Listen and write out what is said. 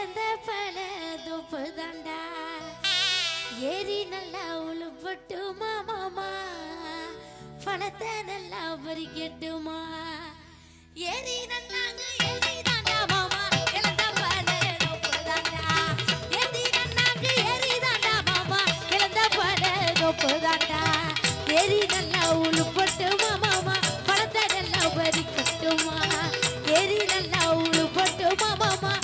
கிடந்த பல துப்பு தண்டா ஏறி நல்லா உழுப்பட்டுமா மாமா? பணத்தை நல்லா பறிக்கட்டுமா ஏறி நன்னாங்க ஏறி தாண்டா மாமா? கிடந்த பல துப்பு தண்டா ஏறி நன்னாங்க ஏறி தாண்டா மாமா? கிடந்த பல துப்பு தண்டா ஏறி நல்லா உழுப்பட்டுமா மாமா? பணத்தை நல்லா பறிக்கட்டுமா ஏறி நல்லா உழுப்பட்டுமா மாமா?